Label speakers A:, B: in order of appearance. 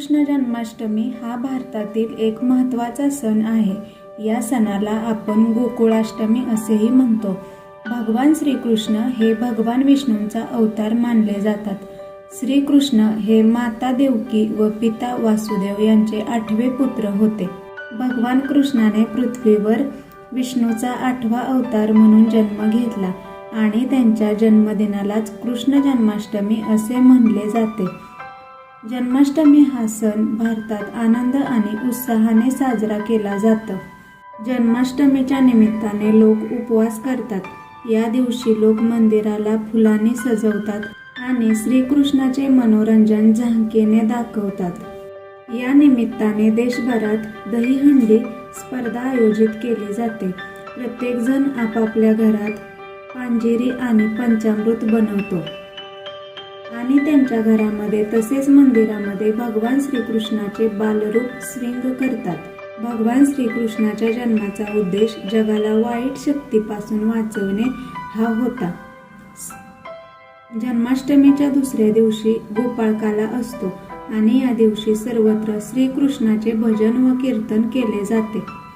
A: श्रीकृष्ण जन्माष्टमी हा भारतातील एक महत्त्वाचा सण आहे. या सणाला आपण गोकुळाष्टमी असेही म्हणतो. भगवान श्रीकृष्ण हे भगवान विष्णूंचा अवतार मानले जातात. श्रीकृष्ण हे माता देवकी व पिता वासुदेव यांचे आठवे पुत्र होते. भगवान कृष्णाने पृथ्वीवर विष्णूचा आठवा अवतार म्हणून जन्म घेतला आणि त्यांच्या जन्मदिनालाच कृष्ण जन्माष्टमी असे म्हणले जाते. जन्माष्टमी हा सण भारतात आनंद आणि उत्साहाने साजरा केला जातो. जन्माष्टमीच्या निमित्ताने लोक उपवास करतात. या दिवशी लोक मंदिराला फुलांनी सजवतात आणि श्रीकृष्णाचे मनोरंजन झांकीने दाखवतात. या निमित्ताने देशभरात दहीहंडी स्पर्धा आयोजित केली जाते. प्रत्येकजण आपापल्या घरात पांजेरी आणि पंचामृत बनवतो. आणि त्यांच्या घरामध्ये तसेच मंदिरामध्ये भगवान श्रीकृष्णाचे बालरूप स्विंग करतात. भगवान श्रीकृष्णाच्या जन्माचा उद्देश जगाला वाईट शक्तीपासून वाचवणे हा होता. जन्माष्टमीच्या दुसऱ्या दिवशी गोपाळकाला असतो आणि या दिवशी सर्वत्र श्रीकृष्णाचे भजन व कीर्तन केले जाते.